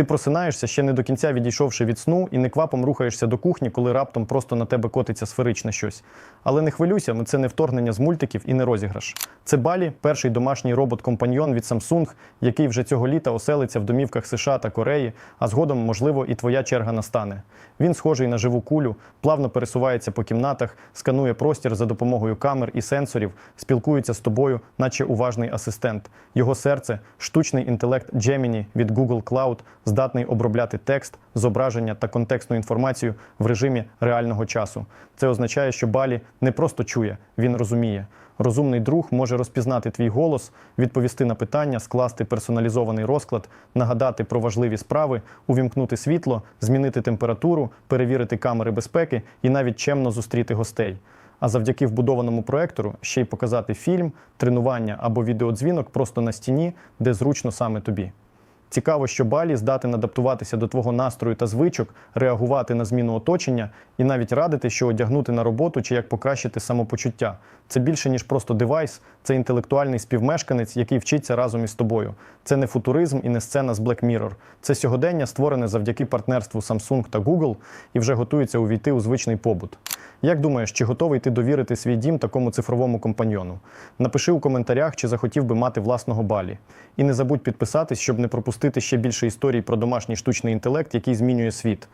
Ти просинаєшся, ще не до кінця відійшовши від сну, і неквапом рухаєшся до кухні, коли раптом просто на тебе котиться сферичне щось. Але не хвилюйся, це не вторгнення з мультиків і не розіграш. Це Балі, перший домашній робот-компаньйон від Samsung, який вже цього літа оселиться в домівках США та Кореї, а згодом, можливо, і твоя черга настане. Він схожий на живу кулю, плавно пересувається по кімнатах, сканує простір за допомогою камер і сенсорів, спілкується з тобою, наче уважний асистент. Його серце штучний інтелект Gemini від Google Cloud, здатний обробляти текст, зображення та контекстну інформацію в режимі реального часу. Це означає, що Балі не просто чує, він розуміє. Розумний друг може розпізнати твій голос, відповісти на питання, скласти персоналізований розклад, нагадати про важливі справи, увімкнути світло, змінити температуру, перевірити камери безпеки і навіть чемно зустріти гостей. А завдяки вбудованому проектору ще й показати фільм, тренування або відеодзвінок просто на стіні, де зручно саме тобі. Цікаво, що Балі здатен адаптуватися до твого настрою та звичок, реагувати на зміну оточення і навіть радити, що одягнути на роботу чи як покращити самопочуття. Це більше ніж просто девайс, це інтелектуальний співмешканець, який вчиться разом із тобою. Це не футуризм і не сцена з Black Mirror. Це сьогодення створене завдяки партнерству Samsung та Google і вже готується увійти у звичний побут. Як думаєш, чи готовий ти довірити свій дім такому цифровому компаньйону? Напиши у коментарях, чи захотів би мати власного балі. І не забудь підписатись, щоб не пропустити ще більше історій про домашній штучний інтелект, який змінює світ.